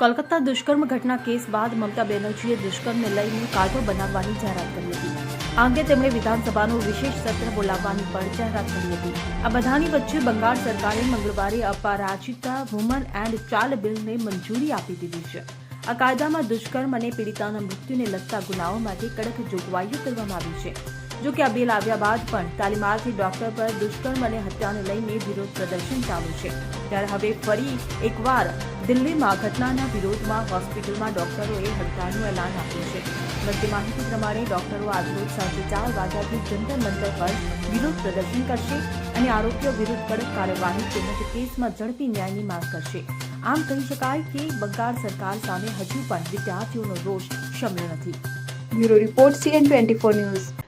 કોલકાતા દુષ્કર્મ ઘટના કેસ બાદ મમતા બેનર્જીએ દુષ્કર્મને લઈને કાયદો બનાવવાની જાહેરાત કરી હતી. આ અંગે તેમણે વિધાનસભાનું વિશેષ સત્ર બોલાવવાની પણ જાહેરાત કરી હતી. આ બધાની વચ્ચે બંગાળ સરકારે મંગળવારે અપરાજિતા, વુમન એન્ડ ચાઇલ્ડ બિલને મંજૂરી આપી દીધી છે. આ કાયદામાં દુષ્કર્મ અને પીડિતાના મૃત્યુને લગતા ગુનાઓ માટે કડક જોગવાઈઓ કરવામાં આવી છે. જો કે આ આવ્યા બાદ પણ તાલીમાર્થી ડોક્ટર પર દુષ્કર્મ અને હત્યાને લઈને વિરોધ પ્રદર્શન ચાલુ છે ત્યારે હવે ફરી એકવાર દિલ્હીમાં ઘટનાના વિરોધમાં હોસ્પિટલમાં ડોક્ટરોએ હડતાળનું એલાન આપ્યું છે મળતી માહિતી પ્રમાણે ડોક્ટરો આજરોજ સાંજે ચાર વાગ્યાથી જંતર મંતર પર વિરોધ પ્રદર્શન કરશે અને આરોપીઓ વિરુદ્ધ કડક કાર્યવાહી તેમજ કેસમાં ઝડપી ન્યાયની માંગ કરશે આમ કહી શકાય કે બંગાળ સરકાર સામે હજુ પણ વિદ્યાર્થીઓનો રોષ શમ્યો નથી bureau report CN twenty four news